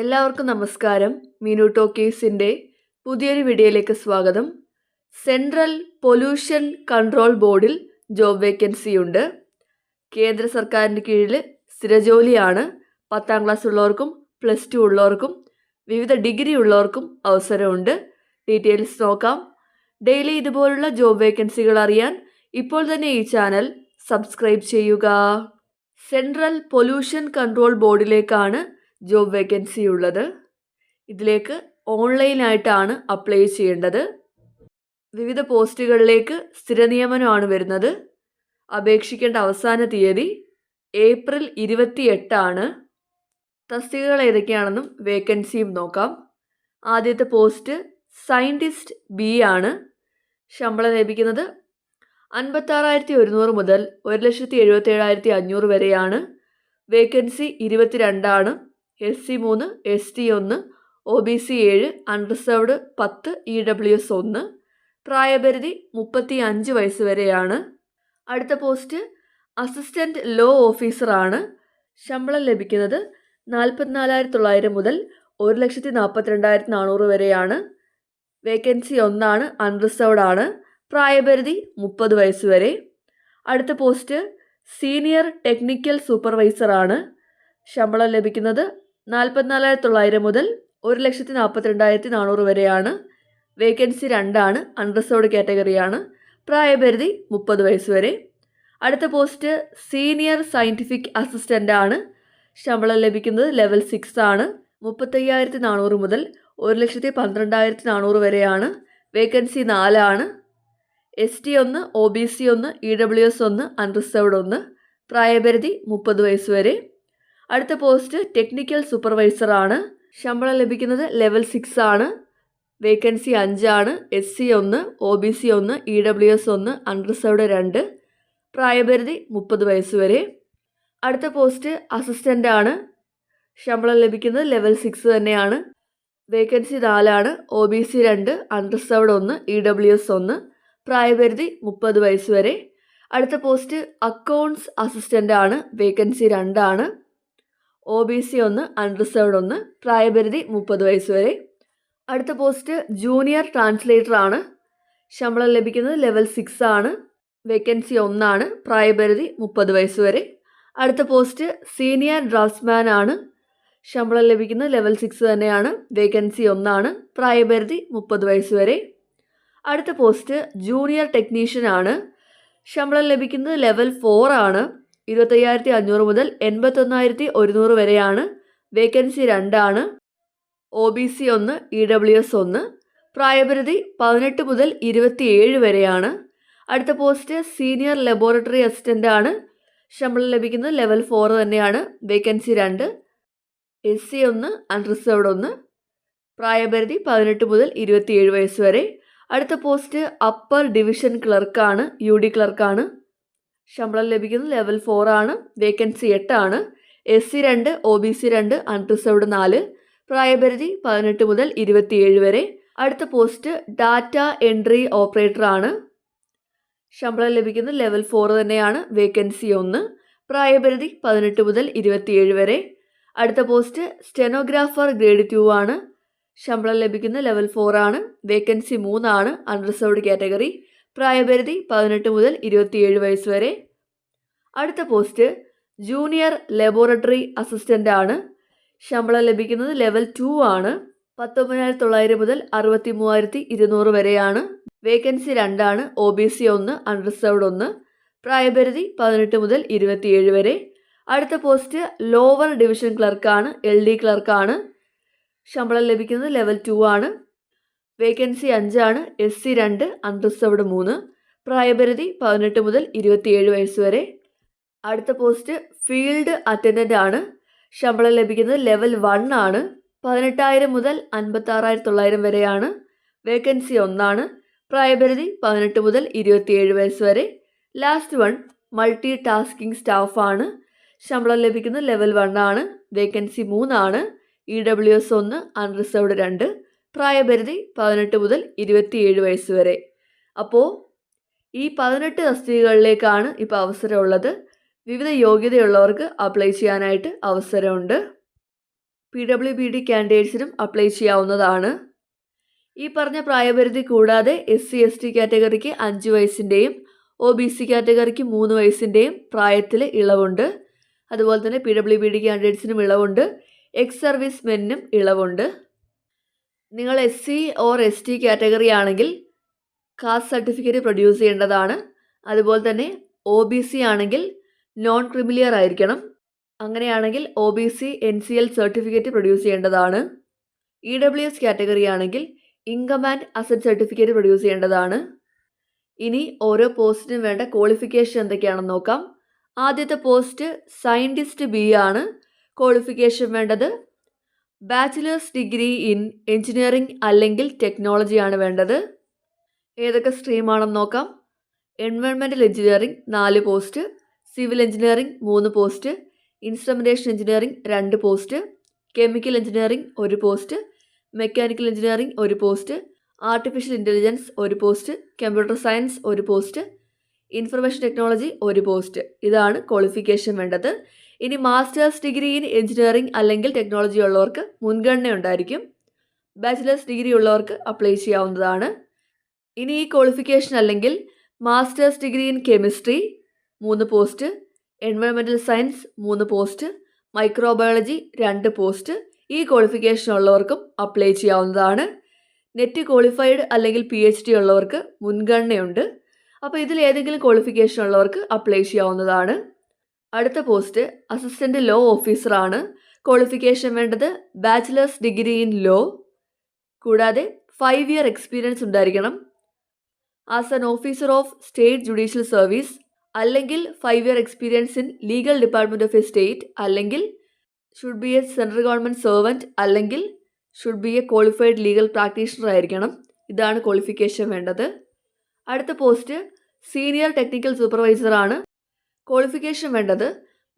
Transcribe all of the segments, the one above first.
എല്ലാവർക്കും നമസ്കാരം. മീനു ടോക്കീസിന്റെ പുതിയൊരു വീഡിയോയിലേക്ക് സ്വാഗതം. സെൻട്രൽ പൊല്യൂഷൻ കൺട്രോൾ ബോർഡിൽ ജോബ് വേക്കൻസി ഉണ്ട്. കേന്ദ്ര സർക്കാരിന്റെ കീഴിൽ സ്ഥിരജോലിയാണ് പത്താം ക്ലാസ് ഉള്ളവർക്കും പ്ലസ് ടു ഉള്ളവർക്കും വിവിധ ഡിഗ്രി ഉള്ളവർക്കും അവസരമുണ്ട്. ഡീറ്റെയിൽസ് നോക്കാം. ഡെയിലി ഇതുപോലുള്ള ജോബ് വേക്കൻസികൾ അറിയാൻ ഇപ്പോൾ തന്നെ ഈ ചാനൽ സബ്സ്ക്രൈബ് ചെയ്യുക. സെൻട്രൽ പൊല്യൂഷൻ കൺട്രോൾ ബോർഡിലേക്കാണ് ജോബ് വേക്കൻസി ഉള്ളത്. ഇതിലേക്ക് ഓൺലൈനായിട്ടാണ് അപ്ലൈ ചെയ്യേണ്ടത്. വിവിധ പോസ്റ്റുകളിലേക്ക് സ്ഥിര നിയമനമാണ് വരുന്നത്. അപേക്ഷിക്കേണ്ട അവസാന തീയതി ഏപ്രിൽ ഇരുപത്തി എട്ടാണ് തസ്തികകൾ ഏതൊക്കെയാണെന്നും വേക്കൻസിയും നോക്കാം. ആദ്യത്തെ പോസ്റ്റ് സയന്റിസ്റ്റ് ബി ആണ്. ശമ്പളം ലഭിക്കുന്നത് അൻപത്താറായിരത്തി ഒരുന്നൂറ് മുതൽ ഒരു ലക്ഷത്തി എഴുപത്തി ഏഴായിരത്തി അഞ്ഞൂറ് വരെയാണ്. വേക്കൻസി ഇരുപത്തിരണ്ടാണ്. എസ് സി മൂന്ന് എസ് ടി ഒന്ന് ഒ ബി സി ഏഴ് അൺറിസർവ്ഡ് പത്ത് ഇ ഡബ്ല്യു എസ് ഒന്ന് പ്രായപരിധി മുപ്പത്തി അഞ്ച് വയസ്സ് വരെയാണ്. അടുത്ത പോസ്റ്റ് അസിസ്റ്റന്റ് ലോ ഓഫീസറാണ് ശമ്പളം ലഭിക്കുന്നത് നാൽപ്പത്തിനാലായിരത്തി തൊള്ളായിരം മുതൽ ഒരു ലക്ഷത്തി നാൽപ്പത്തിരണ്ടായിരത്തി നാനൂറ് വരെയാണ്. വേക്കൻസി ഒന്നാണ് അൺറിസർവ്ഡ് ആണ്. പ്രായപരിധി മുപ്പത് വയസ്സ് വരെ. അടുത്ത പോസ്റ്റ് സീനിയർ ടെക്നിക്കൽ സൂപ്പർവൈസറാണ് ശമ്പളം ലഭിക്കുന്നത് നാൽപ്പത്തിനാലായിരത്തി തൊള്ളായിരം മുതൽ ഒരു ലക്ഷത്തി നാൽപ്പത്തിരണ്ടായിരത്തി നാനൂറ് വരെയാണ്. വേക്കൻസി രണ്ടാണ് അൺറിസർവ്ഡ് കാറ്റഗറിയാണ്. പ്രായപരിധി മുപ്പത് വയസ്സ് വരെ. അടുത്ത പോസ്റ്റ് സീനിയർ സയന്റിഫിക് അസിസ്റ്റന്റ് ആണ് ശമ്പളം ലഭിക്കുന്നത് ലെവൽ സിക്സ് ആണ്. മുപ്പത്തയ്യായിരത്തി നാനൂറ് മുതൽ ഒരു ലക്ഷത്തി പന്ത്രണ്ടായിരത്തി നാനൂറ് വരെയാണ്. വേക്കൻസി നാലാണ്. എസ് ടി ഒന്ന് ഒ ബി സി ഒന്ന് ഇ ഡബ്ല്യു എസ് ഒന്ന് അൺറിസർവ്ഡ് ഒന്ന്. പ്രായപരിധി മുപ്പത് വയസ്സ് വരെ. അടുത്ത പോസ്റ്റ് ടെക്നിക്കൽ സൂപ്പർവൈസറാണ് ശമ്പളം ലഭിക്കുന്നത് ലെവൽ സിക്സ് ആണ്. വേക്കൻസി അഞ്ചാണ് എസ് സി ഒന്ന് ഒ ബി സി ഒന്ന് ഇ ഡബ്ല്യു എസ് ഒന്ന് അൺറിസർവ്ഡ് രണ്ട് പ്രായപരിധി മുപ്പത് വയസ്സ് വരെ. അടുത്ത പോസ്റ്റ് അസിസ്റ്റന്റ് ആണ്. ശമ്പളം ലഭിക്കുന്നത് ലെവൽ സിക്സ് തന്നെയാണ്. വേക്കൻസി നാലാണ് ഒ ബി സി രണ്ട് അൺറിസർവ്ഡ് ഒന്ന് ഇ ഡബ്ല്യു എസ് ഒന്ന് പ്രായപരിധി മുപ്പത് വയസ്സ് വരെ. അടുത്ത പോസ്റ്റ് അക്കൗണ്ട്സ് അസിസ്റ്റന്റ് ആണ്. വേക്കൻസി രണ്ടാണ് ഒ ബി സി ഒന്ന് അൺറിസേർവ്ഡ് ഒന്ന് പ്രായപരിധി മുപ്പത് വയസ്സ് വരെ. അടുത്ത പോസ്റ്റ് ജൂനിയർ ട്രാൻസ്ലേറ്റർ ആണ്. ശമ്പളം ലഭിക്കുന്നത് ലെവൽ സിക്സ് ആണ്. വേക്കൻസി ഒന്നാണ് പ്രായപരിധി മുപ്പത് വയസ്സ് വരെ. അടുത്ത പോസ്റ്റ് സീനിയർ ഡ്രാഫ്റ്റ്സ്മാൻ ആണ്. ശമ്പളം ലഭിക്കുന്നത് ലെവൽ സിക്സ് തന്നെയാണ് വേക്കൻസി ഒന്നാണ് പ്രായപരിധി മുപ്പത് വയസ്സ് വരെ. അടുത്ത പോസ്റ്റ് ജൂനിയർ ടെക്നീഷ്യൻ ആണ്. ശമ്പളം ലഭിക്കുന്നത് ലെവൽ ഫോർ ആണ്. ഇരുപത്തയ്യായിരത്തി അഞ്ഞൂറ് മുതൽ എൺപത്തൊന്നായിരത്തി ഒരുന്നൂറ് വരെയാണ്. വേക്കൻസി രണ്ടാണ്. ഒ ബി സി ഒന്ന് ഇ ഡബ്ല്യു എസ് ഒന്ന്. പ്രായപരിധി പതിനെട്ട് മുതൽ ഇരുപത്തിയേഴ് വരെയാണ്. അടുത്ത പോസ്റ്റ് സീനിയർ ലബോറട്ടറി അസിസ്റ്റന്റ് ആണ് ശമ്പളം ലഭിക്കുന്നത് ലെവൽ ഫോർ തന്നെയാണ്. വേക്കൻസി രണ്ട് എസ് സി ഒന്ന് അൺറിസർവ്ഡ് ഒന്ന്. പ്രായപരിധി പതിനെട്ട് മുതൽ ഇരുപത്തിയേഴ് വയസ്സ് വരെ. അടുത്ത പോസ്റ്റ് അപ്പർ ഡിവിഷൻ ക്ലർക്കാണ് യു ഡി ക്ലർക്കാണ്. ശമ്പളം ലഭിക്കുന്നത് ലെവൽ ഫോർ ആണ് വേക്കൻസി എട്ടാണ് എസ് സി രണ്ട് ഒ ബി സി രണ്ട് അൺറിസർവ്ഡ് നാല് പ്രായപരിധി പതിനെട്ട് മുതൽ ഇരുപത്തിയേഴ് വരെ. അടുത്ത പോസ്റ്റ് ഡാറ്റ എൻട്രി ഓപ്പറേറ്റർ ആണ്. ശമ്പളം ലഭിക്കുന്നത് ലെവൽ ഫോർ തന്നെയാണ് വേക്കൻസി ഒന്ന് പ്രായപരിധി പതിനെട്ട് മുതൽ ഇരുപത്തിയേഴ് വരെ. അടുത്ത പോസ്റ്റ് സ്റ്റെനോഗ്രാഫർ ഗ്രേഡ് ടു ആണ് ശമ്പളം ലഭിക്കുന്ന ലെവൽ ഫോർ ആണ് വേക്കൻസി മൂന്നാണ് അൺറിസർവ്ഡ് കാറ്റഗറി. പ്രായപരിധി പതിനെട്ട് മുതൽ ഇരുപത്തിയേഴ് വയസ്സ് വരെ. അടുത്ത പോസ്റ്റ് ജൂനിയർ ലബോറട്ടറി അസിസ്റ്റന്റ് ആണ്. ശമ്പളം ലഭിക്കുന്നത് ലെവൽ ടു ആണ്. പത്തൊമ്പതിനായിരത്തി തൊള്ളായിരം മുതൽ അറുപത്തി മൂവായിരത്തി ഇരുന്നൂറ് വരെയാണ്. വേക്കൻസി രണ്ടാണ് ഒ ബി സി ഒന്ന് അൺറിസർവ്ഡ് ഒന്ന്. പ്രായപരിധി പതിനെട്ട് മുതൽ ഇരുപത്തിയേഴ് വരെ. അടുത്ത പോസ്റ്റ് ലോവർ ഡിവിഷൻ ക്ലർക്കാണ് എൽ ഡി ക്ലർക്കാണ് ശമ്പളം ലഭിക്കുന്നത് ലെവൽ ടു ആണ്. വേക്കൻസി അഞ്ചാണ് എസ് സി രണ്ട് അൺറിസർവ്ഡ് മൂന്ന് പ്രായപരിധി പതിനെട്ട് മുതൽ ഇരുപത്തിയേഴ് വയസ്സ് വരെ. അടുത്ത പോസ്റ്റ് ഫീൽഡ് അറ്റൻഡന്റ് ആണ്. ശമ്പളം ലഭിക്കുന്നത് ലെവൽ വൺ ആണ്. പതിനെട്ടായിരം മുതൽ അൻപത്താറായിരത്തി തൊള്ളായിരം വരെയാണ്. വേക്കൻസി ഒന്നാണ് പ്രായപരിധി പതിനെട്ട് മുതൽ ഇരുപത്തിയേഴ് വയസ്സ് വരെ. ലാസ്റ്റ് വൺ മൾട്ടി ടാസ്കിംഗ് സ്റ്റാഫാണ് ശമ്പളം ലഭിക്കുന്നത് ലെവൽ വൺ ആണ്. വേക്കൻസി മൂന്നാണ്. ഇ ഡബ്ല്യു എസ് ഒന്ന് അൺറിസർവ്ഡ് രണ്ട്. പ്രായപരിധി പതിനെട്ട് മുതൽ ഇരുപത്തിയേഴ് വയസ്സ് വരെ. അപ്പോൾ ഈ പതിനെട്ട് തസ്തികകളിലേക്കാണ് ഇപ്പോൾ അവസരമുള്ളത്. വിവിധ യോഗ്യതയുള്ളവർക്ക് അപ്ലൈ ചെയ്യാനായിട്ട് അവസരമുണ്ട്. പി ഡബ്ല്യു ബി ഡി കാൻഡിഡേറ്റ്സിനും അപ്ലൈ ചെയ്യാവുന്നതാണ്. ഈ പറഞ്ഞ പ്രായപരിധി കൂടാതെ എസ് സി എസ് ടി കാറ്റഗറിക്ക് അഞ്ച് വയസ്സിന്റെയും ഒ ബി സി കാറ്റഗറിക്ക് മൂന്ന് വയസ്സിന്റെയും പ്രായത്തിൽ ഇളവുണ്ട്. അതുപോലെ തന്നെ പി ഡബ്ല്യു ബി ഡി കാൻഡിഡേറ്റ്സിനും ഇളവുണ്ട്. എക്സ് സർവീസ് മെന്നിനും ഇളവുണ്ട്. നിങ്ങൾ S C or S T category ആണെങ്കിൽ കാസ്റ്റ് സർട്ടിഫിക്കറ്റ് പ്രൊഡ്യൂസ് ചെയ്യേണ്ടതാണ്. അതുപോലെ തന്നെ ഒ ബി സി ആണെങ്കിൽ നോൺ ക്രിമിലിയർ ആയിരിക്കണം. അങ്ങനെയാണെങ്കിൽ O B C N C L certificate produce ചെയ്യേണ്ടതാണ്. ഇ ഡബ്ല്യു എസ് കാറ്റഗറി ആണെങ്കിൽ income and asset certificate produce ചെയ്യേണ്ടതാണ്. ഇനി ഓരോ പോസ്റ്റിനും വേണ്ട ക്വാളിഫിക്കേഷൻ എന്തൊക്കെയാണെന്ന് നോക്കാം. ആദ്യത്തെ പോസ്റ്റ് സയന്റിസ്റ്റ് ബി ആണ്. ക്വാളിഫിക്കേഷൻ വേണ്ടത് ബാച്ചിലേഴ്സ് ഡിഗ്രി ഇൻ എഞ്ചിനീയറിംഗ് അല്ലെങ്കിൽ ടെക്നോളജിയാണ് വേണ്ടത്. ഏതൊക്കെ സ്ട്രീമാണെന്ന് നോക്കാം. എൻവയോൺമെന്റൽ എഞ്ചിനീയറിംഗ് നാല് പോസ്റ്റ് സിവിൽ എഞ്ചിനീയറിംഗ് മൂന്ന് പോസ്റ്റ് ഇൻസ്ട്രുമെന്റേഷൻ എഞ്ചിനീയറിംഗ് രണ്ട് പോസ്റ്റ് കെമിക്കൽ എഞ്ചിനീയറിംഗ് ഒരു പോസ്റ്റ് മെക്കാനിക്കൽ എഞ്ചിനീയറിംഗ് ഒരു പോസ്റ്റ് ആർട്ടിഫിഷ്യൽ ഇന്റലിജൻസ് ഒരു പോസ്റ്റ് കമ്പ്യൂട്ടർ സയൻസ് ഒരു പോസ്റ്റ് ഇൻഫർമേഷൻ ടെക്നോളജി ഒരു പോസ്റ്റ് ഇതാണ് ക്വാളിഫിക്കേഷൻ വേണ്ടത്. ഇനി മാസ്റ്റേഴ്സ് ഡിഗ്രി ഇൻ എഞ്ചിനീയറിംഗ് അല്ലെങ്കിൽ ടെക്നോളജി ഉള്ളവർക്ക് മുൻഗണന ഉണ്ടായിരിക്കും. ബാച്ചിലേഴ്സ് ഡിഗ്രി ഉള്ളവർക്ക് അപ്ലൈ ചെയ്യാവുന്നതാണ്. ഇനി ഈ ക്വാളിഫിക്കേഷൻ അല്ലെങ്കിൽ മാസ്റ്റേഴ്സ് ഡിഗ്രി ഇൻ കെമിസ്ട്രി മൂന്ന് പോസ്റ്റ് എൻവയോൺമെന്റൽ സയൻസ് മൂന്ന് പോസ്റ്റ് മൈക്രോബയോളജി രണ്ട് പോസ്റ്റ് ഈ ക്വാളിഫിക്കേഷൻ ഉള്ളവർക്കും അപ്ലൈ ചെയ്യാവുന്നതാണ്. നെറ്റ് ക്വാളിഫൈഡ് അല്ലെങ്കിൽ പി എച്ച് ഡി ഉള്ളവർക്ക് മുൻഗണനയുണ്ട്. അപ്പോൾ ഇതിൽ ഏതെങ്കിലും ക്വാളിഫിക്കേഷൻ ഉള്ളവർക്ക് അപ്ലൈ ചെയ്യാവുന്നതാണ്. അടുത്ത പോസ്റ്റ് അസിസ്റ്റന്റ് ലോ ഓഫീസറാണ് ക്വാളിഫിക്കേഷൻ വേണ്ടത് ബാച്ചിലേഴ്സ് ഡിഗ്രി ഇൻ ലോ കൂടാതെ ഫൈവ് ഇയർ എക്സ്പീരിയൻസ് ഉണ്ടായിരിക്കണം. As an officer of state judicial service അല്ലെങ്കിൽ five year experience in legal department of a state അല്ലെങ്കിൽ should be a central government servant അല്ലെങ്കിൽ should be a qualified legal practitioner ആയിരിക്കണം. ഇതാണ് qualification വേണ്ടത്. അടുത്ത post senior technical സൂപ്പർവൈസറാണ് qualification വേണ്ടത്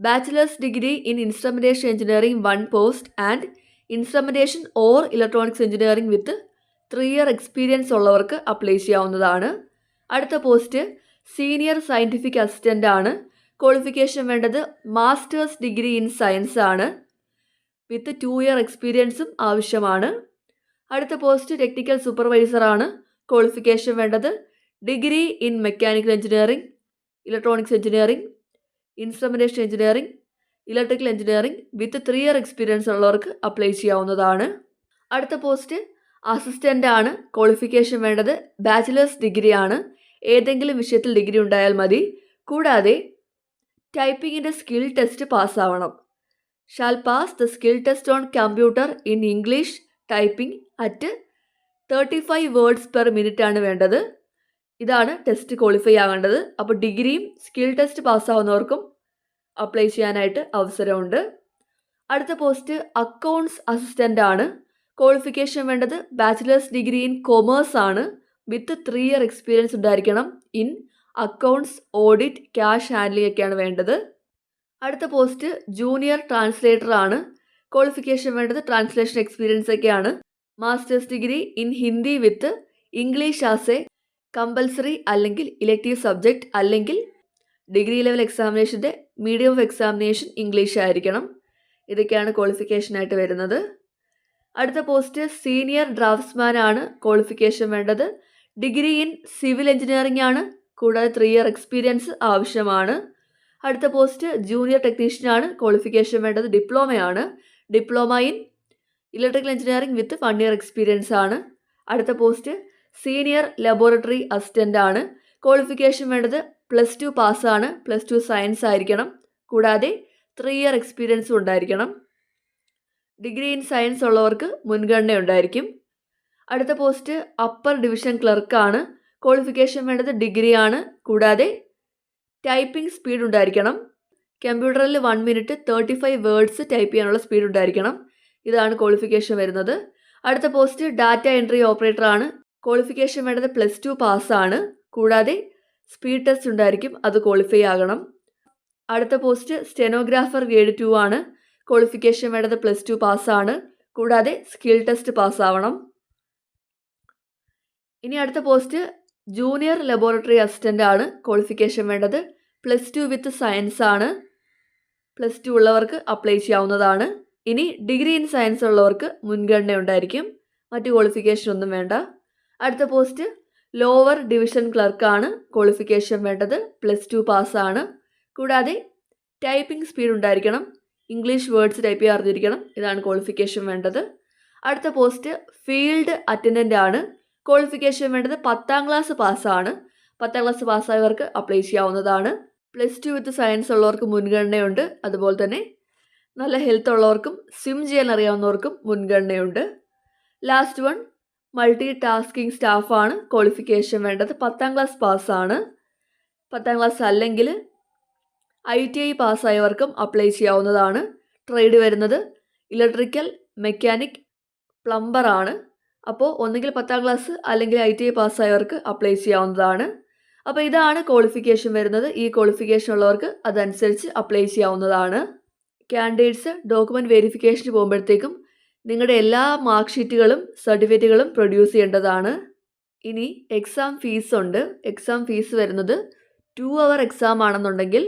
bachelor's degree in instrumentation engineering one post and instrumentation or electronics engineering with three year experience ഉള്ളവർക്ക് apply ചെയ്യാവുന്നതാണ്. അടുത്ത പോസ്റ്റ് സീനിയർ സയന്റിഫിക് അസിസ്റ്റന്റ് ആണ്. ക്വാളിഫിക്കേഷൻ വേണ്ടത് മാസ്റ്റേഴ്സ് ഡിഗ്രി ഇൻ സയൻസ് ആണ്. വിത്ത് ടു ഇയർ എക്സ്പീരിയൻസും ആവശ്യമാണ്. അടുത്ത പോസ്റ്റ് ടെക്നിക്കൽ സൂപ്പർവൈസറാണ് ക്വാളിഫിക്കേഷൻ വേണ്ടത് degree in mechanical engineering electronics engineering instrumentation engineering electrical engineering with three year experience ഉള്ളവർക്ക് അപ്ലൈ ചെയ്യാവുന്നതാണ്. അടുത്ത പോസ്റ്റ് അസിസ്റ്റന്റ് ആണ്. ക്വാളിഫിക്കേഷൻ വേണ്ടത് ബാച്ചിലേഴ്സ് ഡിഗ്രി ആണ്. ഏതെങ്കിലും വിഷയത്തിൽ ഡിഗ്രി ഉണ്ടായാൽ മതി. കൂടാതെ ടൈപ്പിങ്ങിന്റെ skill test പാസ്സാവണം shall pass the skill test on computer in English typing at thirty five words per minute ആണ് വേണ്ടത്. ഇതാണ് ടെസ്റ്റ് ക്വാളിഫൈ ആകേണ്ടത്. അപ്പോൾ ഡിഗ്രിയും സ്കിൽ ടെസ്റ്റ് പാസ്സാവുന്നവർക്കും അപ്ലൈ ചെയ്യാനായിട്ട് അവസരമുണ്ട്. അടുത്ത പോസ്റ്റ് അക്കൗണ്ട്സ് അസിസ്റ്റന്റ് ആണ്. ക്വാളിഫിക്കേഷൻ വേണ്ടത് ബാച്ചിലേഴ്സ് ഡിഗ്രി ഇൻ കൊമേഴ്സ് ആണ്. വിത്ത് ത്രീ ഇയർ എക്സ്പീരിയൻസ് ഉണ്ടായിരിക്കണം in accounts audit cash handling ഒക്കെയാണ് വേണ്ടത്. അടുത്ത പോസ്റ്റ് ജൂനിയർ ട്രാൻസ്ലേറ്റർ ആണ്. ക്വാളിഫിക്കേഷൻ വേണ്ടത് ട്രാൻസ്ലേഷൻ എക്സ്പീരിയൻസ് ഒക്കെയാണ്. Master's degree in Hindi with English as a compulsory അല്ലെങ്കിൽ ഇലക്റ്റീവ് സബ്ജക്റ്റ് അല്ലെങ്കിൽ ഡിഗ്രി ലെവൽ എക്സാമിനേഷന്റെ മീഡിയം ഓഫ് എക്സാമിനേഷൻ ഇംഗ്ലീഷ് ആയിരിക്കണം. ഇതൊക്കെയാണ് ക്വാളിഫിക്കേഷനായിട്ട് വരുന്നത്. അടുത്ത പോസ്റ്റ് സീനിയർ ഡ്രാഫ്റ്റ്സ്മാൻ ആണ് ക്വാളിഫിക്കേഷൻ വേണ്ടത്. ഡിഗ്രി ഇൻ സിവിൽ എഞ്ചിനീയറിംഗ് ആണ്. കൂടാതെ ത്രീ ഇയർ എക്സ്പീരിയൻസ് ആവശ്യമാണ്. അടുത്ത പോസ്റ്റ് ജൂനിയർ ടെക്നീഷ്യനാണ് ക്വാളിഫിക്കേഷൻ വേണ്ടത്. ഡിപ്ലോമയാണ് diploma in electrical engineering with one year experience ആണ്. അടുത്ത പോസ്റ്റ് സീനിയർ ലബോറട്ടറി അസിസ്റ്റന്റ് ആണ് ക്വാളിഫിക്കേഷൻ വേണ്ടത് പ്ലസ് ടു പാസ്സാണ്. പ്ലസ് ടു സയൻസ് ആയിരിക്കണം. കൂടാതെ ത്രീ ഇയർ എക്സ്പീരിയൻസും ഉണ്ടായിരിക്കണം. ഡിഗ്രി ഇൻ സയൻസ് ഉള്ളവർക്ക് മുൻഗണന ഉണ്ടായിരിക്കും. അടുത്ത പോസ്റ്റ് അപ്പർ ഡിവിഷൻ ക്ലർക്കാണ് ക്വാളിഫിക്കേഷൻ വേണ്ടത് ഡിഗ്രി ആണ്. കൂടാതെ ടൈപ്പിംഗ് സ്പീഡ് ഉണ്ടായിരിക്കണം. കമ്പ്യൂട്ടറിൽ one minute thirty five words type ചെയ്യാനുള്ള സ്പീഡ് ഉണ്ടായിരിക്കണം. ഇതാണ് ക്വാളിഫിക്കേഷൻ വരുന്നത്. അടുത്ത പോസ്റ്റ് ഡാറ്റ എൻട്രി ഓപ്പറേറ്റർ ആണ് ക്വാളിഫിക്കേഷൻ വേണ്ടത് പ്ലസ് ടു പാസ്സാണ് കൂടാതെ സ്പീഡ് ടെസ്റ്റ് ഉണ്ടായിരിക്കും അത് ക്വാളിഫൈ ആകണം. അടുത്ത പോസ്റ്റ് സ്റ്റെനോഗ്രാഫർ ഗ്രേഡ് ടു ആണ്. ക്വാളിഫിക്കേഷൻ വേണ്ടത് പ്ലസ് ടു പാസ്സാണ് കൂടാതെ സ്കിൽ ടെസ്റ്റ് പാസ്സാവണം ഇനി അടുത്ത പോസ്റ്റ് ജൂനിയർ ലബോറട്ടറി അസിസ്റ്റന്റ് ആണ്. ക്വാളിഫിക്കേഷൻ വേണ്ടത് പ്ലസ് ടു വിത്ത് സയൻസ് ആണ്. പ്ലസ് ടു ഉള്ളവർക്ക് അപ്ലൈ ചെയ്യാവുന്നതാണ്. ഇനി ഡിഗ്രി ഇൻ സയൻസ് ഉള്ളവർക്ക് മുൻഗണന ഉണ്ടായിരിക്കും മറ്റ് ക്വാളിഫിക്കേഷൻ ഒന്നും വേണ്ട. അടുത്ത പോസ്റ്റ് ലോവർ ഡിവിഷൻ ക്ലർക്കാണ് ക്വാളിഫിക്കേഷൻ വേണ്ടത് പ്ലസ് ടു പാസ്സാണ് കൂടാതെ ടൈപ്പിംഗ് സ്പീഡ് ഉണ്ടായിരിക്കണം ഇംഗ്ലീഷ് വേർഡ്സ് ടൈപ്പ് ചെയ്യാൻ അറിഞ്ഞിരിക്കണം ഇതാണ് ക്വാളിഫിക്കേഷൻ വേണ്ടത്. അടുത്ത പോസ്റ്റ് ഫീൽഡ് അറ്റൻഡന്റ് ആണ് ക്വാളിഫിക്കേഷൻ വേണ്ടത് പത്താം ക്ലാസ് പാസ്സാണ് പത്താം ക്ലാസ് പാസ്സായവർക്ക് അപ്ലൈ ചെയ്യാവുന്നതാണ്. പ്ലസ് ടു വിത്ത് സയൻസ് ഉള്ളവർക്ക് മുൻഗണനയുണ്ട് അതുപോലെ തന്നെ നല്ല ഹെൽത്ത് ഉള്ളവർക്കും സ്വിം ചെയ്യാൻ അറിയാവുന്നവർക്കും മുൻഗണനയുണ്ട്. ലാസ്റ്റ് വൺ മൾട്ടി ടാസ്കിംഗ് സ്റ്റാഫാണ് ക്വാളിഫിക്കേഷൻ വേണ്ടത്. പത്താം ക്ലാസ് പാസ്സാണ് പത്താം ക്ലാസ് അല്ലെങ്കിൽ ഐ ടി ഐ പാസ്സായവർക്കും അപ്ലൈ ചെയ്യാവുന്നതാണ്. ട്രേഡ് വരുന്നത് ഇലക്ട്രിക്കൽ മെക്കാനിക് പ്ലംബർ ആണ്. അപ്പോൾ ഒന്നുകിൽ പത്താം ക്ലാസ് അല്ലെങ്കിൽ ഐ ടി ഐ പാസ്സായവർക്ക് അപ്ലൈ ചെയ്യാവുന്നതാണ്. അപ്പോൾ ഇതാണ് ക്വാളിഫിക്കേഷൻ വരുന്നത്. ഈ ക്വാളിഫിക്കേഷൻ ഉള്ളവർക്ക് അതനുസരിച്ച് അപ്ലൈ ചെയ്യാവുന്നതാണ്. കാൻഡിഡേറ്റ്സ് ഡോക്യുമെന്റ് വെരിഫിക്കേഷന് പോകുമ്പോഴത്തേക്കും നിങ്ങളുടെ എല്ലാ മാർക്ക് ഷീറ്റുകളും സർട്ടിഫിക്കറ്റുകളും പ്രൊഡ്യൂസ് ചെയ്യേണ്ടതാണ്. ഇനി എക്സാം ഫീസ് ഉണ്ട്. എക്സാം ഫീസ് വരുന്നത് ടു അവർ എക്സാം ആണെന്നുണ്ടെങ്കിൽ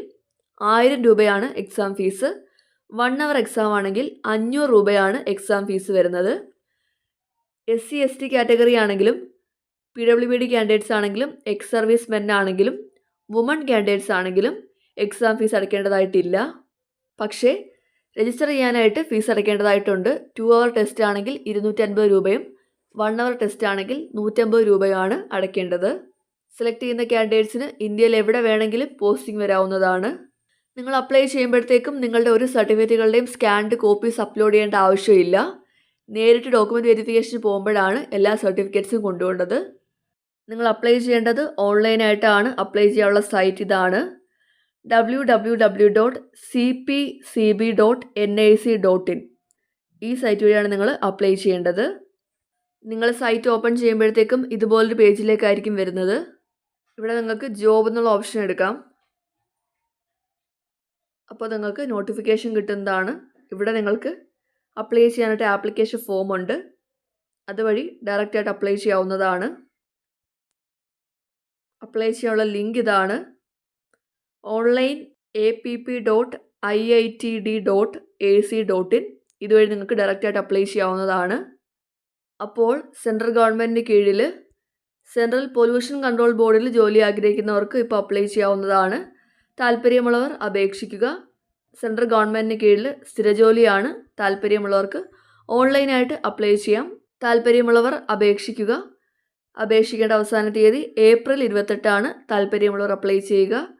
ആയിരം രൂപയാണ് exam fees one hour exam ആണെങ്കിൽ അഞ്ഞൂറ് രൂപയാണ് എക്സാം ഫീസ് വരുന്നത്. S C S T category ആണെങ്കിലും P W B D candidates ആണെങ്കിലും എക്സ് സർവീസ് മെൻ ആണെങ്കിലും വുമൺ കാൻഡിഡേറ്റ്സ് ആണെങ്കിലും എക്സാം ഫീസ് അടയ്ക്കേണ്ടതായിട്ടില്ല. പക്ഷേ രജിസ്റ്റർ ചെയ്യാനായിട്ട് ഫീസ് അടയ്ക്കേണ്ടതായിട്ടുണ്ട്. ടു അവർ ടെസ്റ്റ് ആണെങ്കിൽ ഇരുന്നൂറ്റൻപത് രൂപയും വൺ അവർ ടെസ്റ്റ് ആണെങ്കിൽ നൂറ്റമ്പത് രൂപയാണ് അടയ്ക്കേണ്ടത്. സെലക്ട് ചെയ്യുന്ന കാൻഡിഡേറ്റ്സിന് ഇന്ത്യയിൽ എവിടെ വേണമെങ്കിലും പോസ്റ്റിംഗ് വരാവുന്നതാണ്. നിങ്ങൾ അപ്ലൈ ചെയ്യുമ്പോഴത്തേക്കും നിങ്ങളുടെ ഒരു സർട്ടിഫിക്കറ്റുകളുടെയും സ്കാൻഡ് കോപ്പീസ് അപ്ലോഡ് ചെയ്യേണ്ട ആവശ്യമില്ല. നേരിട്ട് ഡോക്യുമെന്റ് വെരിഫിക്കേഷൻ പോകുമ്പോഴാണ് എല്ലാ സർട്ടിഫിക്കറ്റ്സും കൊണ്ടുപോകേണ്ടത് നിങ്ങൾ അപ്ലൈ ചെയ്യേണ്ടത് ഓൺലൈനായിട്ടാണ് അപ്ലൈ ചെയ്യാനുള്ള സൈറ്റ് ഇതാണ്. W W W dot C P C B dot N I C dot in ഈ സൈറ്റ് വഴിയാണ് നിങ്ങൾ അപ്ലൈ ചെയ്യേണ്ടത്. നിങ്ങൾ സൈറ്റ് ഓപ്പൺ ചെയ്യുമ്പോഴത്തേക്കും ഇതുപോലൊരു പേജിലേക്കായിരിക്കും വരുന്നത്. ഇവിടെ നിങ്ങൾക്ക് ജോബ് എന്നുള്ള ഓപ്ഷൻ എടുക്കാം. അപ്പോൾ നിങ്ങൾക്ക് നോട്ടിഫിക്കേഷൻ കിട്ടുന്നതാണ്. ഇവിടെ നിങ്ങൾക്ക് അപ്ലൈ ചെയ്യാനായിട്ട് ആപ്ലിക്കേഷൻ ഫോം ഉണ്ട്. അതുവഴി ഡയറക്റ്റായിട്ട് അപ്ലൈ ചെയ്യാവുന്നതാണ്. അപ്ലൈ ചെയ്യാനുള്ള ലിങ്ക് ഇതാണ്. Online A P P dot I I T D dot A C dot in ഇതുവഴി നിങ്ങൾക്ക് ഡയറക്റ്റായിട്ട് അപ്ലൈ ചെയ്യാവുന്നതാണ്. അപ്പോൾ സെൻട്രൽ ഗവൺമെന്റിന് കീഴിൽ സെൻട്രൽ പൊല്യൂഷൻ കൺട്രോൾ ബോർഡിൽ ജോലി ആഗ്രഹിക്കുന്നവർക്ക് ഇപ്പോൾ അപ്ലൈ ചെയ്യാവുന്നതാണ്. താല്പര്യമുള്ളവർ അപേക്ഷിക്കുക. സെൻട്രൽ ഗവൺമെന്റിന് കീഴിൽ സ്ഥിരജോലിയാണ് താല്പര്യമുള്ളവർക്ക് ഓൺലൈനായിട്ട് അപ്ലൈ ചെയ്യാം. താല്പര്യമുള്ളവർ അപേക്ഷിക്കുക. അപേക്ഷിക്കേണ്ട അവസാന തീയതി ഏപ്രിൽ ഇരുപത്തെട്ടാണ്. താല്പര്യമുള്ളവർ അപ്ലൈ ചെയ്യുക.